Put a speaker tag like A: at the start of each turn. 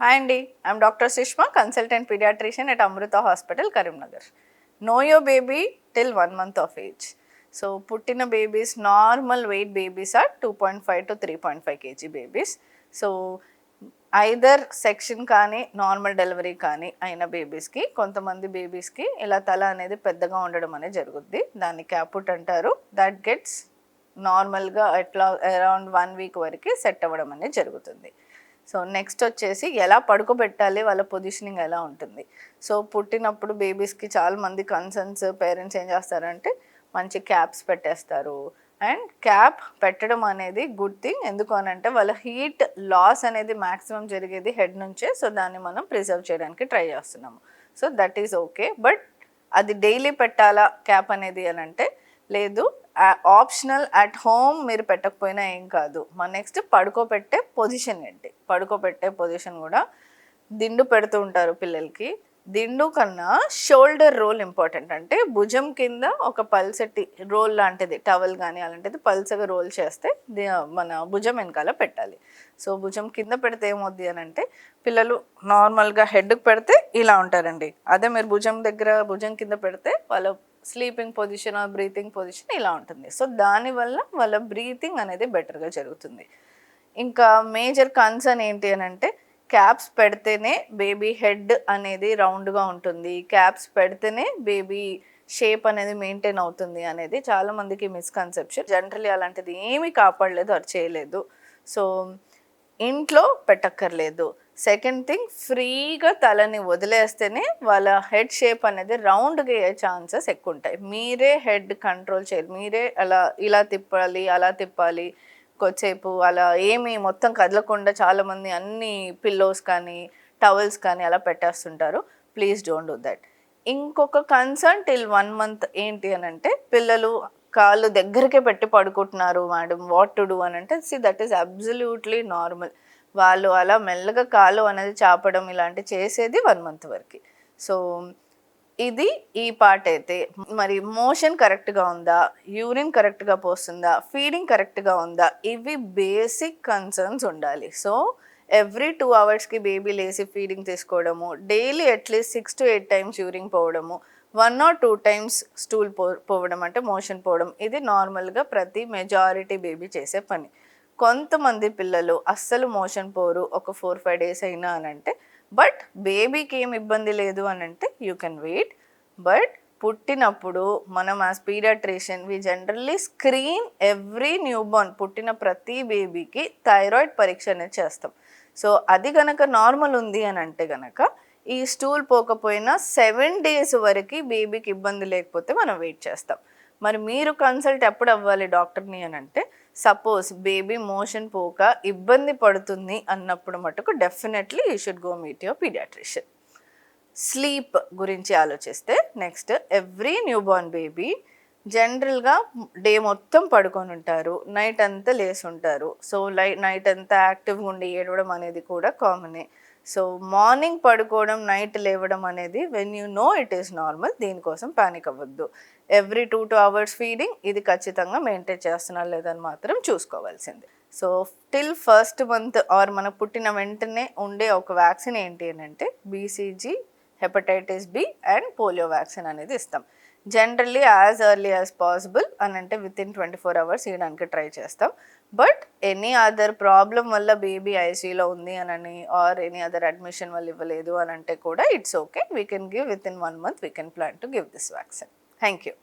A: Hi అండి I'm doctor Sushma consultant paediatrician at Amrita hospital Karimnagar know your baby till one month of age so పుట్టిన babies normal weight babies are two point five to three point five KG babies so either section కానీ normal delivery కానీ అయిన బేబీస్కి కొంతమంది బేబీస్కి ఇలా తల అనేది పెద్దగా ఉండడం అనేది జరుగుద్ది. దాన్ని క్యాపుట్ అంటారు. దట్ గెట్స్ నార్మల్గా ఎట్లా అరౌండ్ వన్ వీక్ వరకు సెట్ అవ్వడం అనేది జరుగుతుంది. సో నెక్స్ట్ వచ్చేసి ఎలా పడుకోబెట్టాలి వాళ్ళ పొజిషనింగ్ ఎలా ఉంటుంది. సో పుట్టినప్పుడు బేబీస్కి చాలా మంది కన్సర్న్స్ పేరెంట్స్ ఏం చేస్తారంటే మంచి క్యాప్స్ పెట్టేస్తారు. అండ్ క్యాప్ పెట్టడం అనేది గుడ్ థింగ్ ఎందుకు అని అంటే వాళ్ళ హీట్ లాస్ అనేది మ్యాక్సిమం జరిగేది హెడ్ నుంచే సో దాన్ని మనం ప్రిజర్వ్ చేయడానికి ట్రై చేస్తున్నాము. So that is okay but అది డైలీ పెట్టాలా క్యాప్ అనేది అని అంటే లేదు. ఆప్షనల్ అట్ హోమ్ మీరు పెట్టకపోయినా ఏం కాదు. మన నెక్స్ట్ పడుకోబెట్టే పొజిషన్ ఏంటి? పడుకోబెట్టే పొజిషన్ కూడా దిండు పెడుతూ ఉంటారు పిల్లలకి. దిండు కన్నా షోల్డర్ రోల్ ఇంపార్టెంట్ అంటే భుజం కింద ఒక పల్సటి రోల్ లాంటిది టవల్ కానీ అలాంటిది పల్సగా రోల్ చేస్తే మన భుజం వెనకాల పెట్టాలి. సో భుజం కింద పెడితే ఏమవుద్ది అని అంటే పిల్లలు నార్మల్గా హెడ్కి పెడితే ఇలా ఉంటారండి. అదే మీరు భుజం దగ్గర భుజం కింద పెడితే వాళ్ళ స్లీపింగ్ పొజిషన్ బ్రీతింగ్ పొజిషన్ ఇలా ఉంటుంది. సో దానివల్ల వాళ్ళ బ్రీతింగ్ అనేది బెటర్గా జరుగుతుంది. ఇంకా మేజర్ కన్సర్న్ ఏంటి అని అంటే క్యాప్స్ పెడితేనే బేబీ హెడ్ అనేది రౌండ్గా ఉంటుంది. క్యాప్స్ పెడితేనే బేబీ షేప్ అనేది మెయింటైన్ అవుతుంది అనేది చాలామందికి మిస్కన్సెప్షన్ జనరలీ అలాంటిది ఏమీ కాపాడలేదు అది చేయలేదు. సో ఇంట్లో పెట్టక్కర్లేదు. సెకండ్ థింగ్ ఫ్రీగా తలని వదిలేస్తేనే వాళ్ళ హెడ్ షేప్ అనేది రౌండ్గా అయ్యే ఛాన్సెస్ ఎక్కువ ఉంటాయి మీరే హెడ్ కంట్రోల్ చేయాలి. మీరే అలా ఇలా తిప్పాలి అలా తిప్పాలి. కొద్దిసేపు అలా ఏమి మొత్తం కదలకుండా చాలామంది అన్ని పిల్లోస్ కానీ టవల్స్ కానీ అలా పెట్టేస్తుంటారు. ప్లీజ్ డోంట్ డూ దట్ ఇంకొక కన్సర్న్ టిల్ వన్ మంత్ ఏంటి అని అంటే పిల్లలు కాళ్ళు దగ్గరకే పెట్టి పడుకుంటున్నారు మేడం. వాట్ టు డూ అని అంటే see that is absolutely normal వాళ్ళు అలా మెల్లగా కాలు అనేది చాపడం ఇలాంటి చేసేది వన్ మంత్ వరకు. సో ఇది ఈ పార్ట్ అయితే. మరి మోషన్ కరెక్ట్గా ఉందా? యూరిన్ కరెక్ట్గా పోస్తుందా? ఫీడింగ్ కరెక్ట్గా ఉందా? ఇవి బేసిక్ కన్సర్న్స్ ఉండాలి. సో ఎవ్రీ టూ అవర్స్కి బేబీ లేసి ఫీడింగ్ తీసుకోవడము daily at least six to eight times urine పోవడము one or two times stool పో పోవడం అంటే మోషన్ పోవడం ఇది నార్మల్గా ప్రతి మెజారిటీ బేబీ చేసే పని. కొంతమంది పిల్లలు అస్సలు మోషన్ పోరు ఒక ఫోర్ ఫైవ్ డేస్ అయినా అని అంటే బట్ బేబీకి ఏం ఇబ్బంది లేదు అని అంటే యూ కెన్ వెయిట్ బట్ పుట్టినప్పుడు మనం as paediatrician we generally screen every newborn పుట్టిన ప్రతి బేబీకి థైరాయిడ్ పరీక్ష అనేది చేస్తాం. సో అది గనక నార్మల్ ఉంది అని అంటే గనక ఈ స్టూల్ పోకపోయినా సెవెన్ డేస్ వరకు బేబీకి ఇబ్బంది లేకపోతే మనం వెయిట్ చేస్తాం. మరి మీరు కన్సల్ట్ ఎప్పుడు అవ్వాలి డాక్టర్ని అని అంటే సపోజ్ బేబీ మోషన్ పోక ఇబ్బంది పడుతుంది అన్నప్పుడు మటుకు definitely you should go meet your paediatrician sleep గురించి ఆలోచిస్తే నెక్స్ట్ ఎవ్రీ న్యూబార్న్ బేబీ జనరల్గా డే మొత్తం పడుకొని ఉంటారు నైట్ అంతా లేసి ఉంటారు సో లై నైట్ అంతా యాక్టివ్గా ఉండి ఏడవడం అనేది కూడా కామనే. సో మార్నింగ్ పడుకోవడం నైట్ లేవడం అనేది when you know it is normal దీనికోసం పానిక్ అవ్వద్దు. Every two two hours feeding ఇది ఖచ్చితంగా మెయింటైన్ చేస్తున్నారు లేదని మాత్రం చూసుకోవాల్సింది. So till first month or మనకు పుట్టిన వెంటనే ఉండే ఒక వ్యాక్సిన్ ఏంటి అని అంటే BCG hepatitis B and polio vaccine అనేది ఇస్తాం. Generally as early as possible అని అంటే within twenty four hours ఇవ్వడానికి ట్రై చేస్తాం. బట్ ఎనీ అదర్ ప్రాబ్లం వల్ల బేబీ ఐసీలో ఉంది అని ఆర్ ఎనీ అదర్ అడ్మిషన్ వల్ల ఇవ్వలేదు అని అంటే కూడా it's okay we can give within one month we can plan to give this vaccine thank you